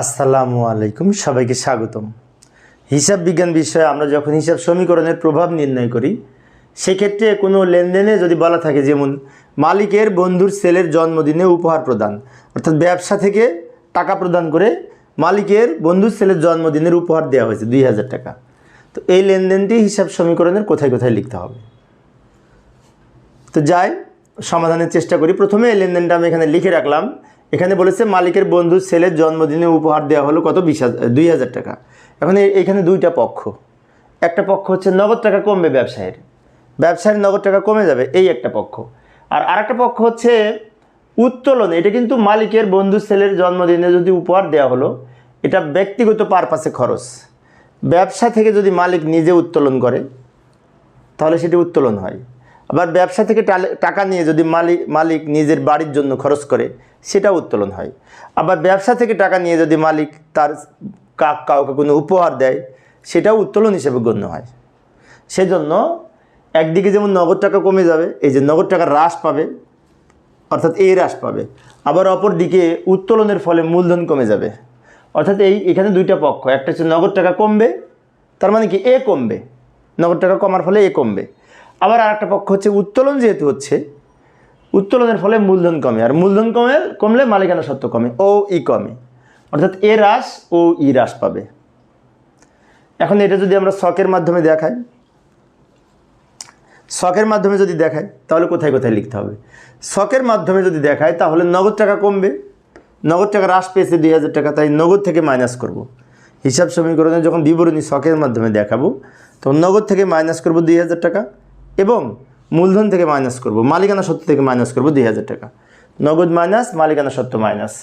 আসসালামু আলাইকুম, সবাইকে স্বাগতম। হিসাব বিজ্ঞান বিষয়ে আমরা যখন হিসাব সমীকরণের প্রভাব নির্ণয় করি, সেক্ষেত্রে কোনো লেনদেনে যদি বলা থাকে, যেমন মালিকের বন্ধুর ছেলের জন্মদিনে উপহার প্রদান, অর্থাৎ ব্যবসা থেকে টাকা প্রদান করে মালিকের বন্ধুর ছেলের জন্মদিনের উপহার দেওয়া হয়েছে, দুই হাজার টাকা। তো এই লেনদেনটি হিসাব সমীকরণের কোথায় কোথায় লিখতে হবে? তো যাই, সমাধানের চেষ্টা করি। প্রথমে এই লেনদেনটা আমি এখানে লিখে রাখলাম। এখানে বলেছে, মালিকের বন্ধুর ছেলের জন্মদিনে উপহার দেওয়া হলো কত? বিশ হাজার, দুই হাজার টাকা। এখন এখানে দুইটা পক্ষ। একটা পক্ষ হচ্ছে নগদ টাকা কমবে ব্যবসায়ের। ব্যবসায়ের নগদ টাকা কমে যাবে, এই একটা পক্ষ। আর আরেকটা পক্ষ হচ্ছে উত্তোলন। এটা কিন্তু মালিকের বন্ধু ছেলের জন্মদিনে যদি উপহার দেওয়া হলো, এটা ব্যক্তিগত পারপাসে খরচ। ব্যবসা থেকে যদি মালিক নিজে উত্তোলন করে, তাহলে সেটি উত্তোলন হয়। আবার ব্যবসা থেকে টাকা নিয়ে যদি মালিক মালিক নিজের বাড়ির জন্য খরচ করে সেটা উত্তোলন হয়। আবার ব্যবসা থেকে টাকা নিয়ে যদি মালিক তার কা- কাউকে কোনো উপহার দেয়, সেটাও উত্তোলন হিসেবে গণ্য হয়। সেজন্য একদিকে যেমন নগদ টাকা কমে যাবে, এই যে নগদ টাকা হ্রাস পাবে, অর্থাৎ এই হ্রাস পাবে। আবার অপর দিকে উত্তোলনের ফলে মূলধন কমে যাবে। অর্থাৎ এই এখানে দুইটা পক্ষ, একটা হচ্ছে নগদ টাকা কমবে, তার মানে কি এ কমবে। নগদ টাকা কমার ফলে এ কমবে। আবার আর একটা পক্ষ হচ্ছে উত্তোলন যেহেতু হচ্ছে উত্তোলনের ফলে মূলধন কমে, আর মূলধন কমে, কমলে মালিকানা সত্ত্ব কমে, ও ই কমে। অর্থাৎ এ হ্রাস, ও ই হ্রাস পাবে। এখন এটা যদি আমরা শখের মাধ্যমে দেখাই, শখের মাধ্যমে যদি দেখাই, তাহলে কোথায় কোথায় লিখতে হবে? শখের মাধ্যমে যদি দেখায় তাহলে নগদ টাকা কমবে। নগদ টাকা হ্রাস পেয়েছে দুই হাজার টাকা, তাই নগদ থেকে মাইনাস করব। হিসাব সমীকরণে যখন বিবরণী শখের মাধ্যমে দেখাবো, তখন নগদ থেকে মাইনাস করব দুই হাজার টাকা, এবং মূলধন থেকে মাইনাস করব, মালিকানা সত্য থেকে মাইনাস করব দুই হাজার টাকা। নগদ মাইনাস মালিকানা সত্য মাইনাস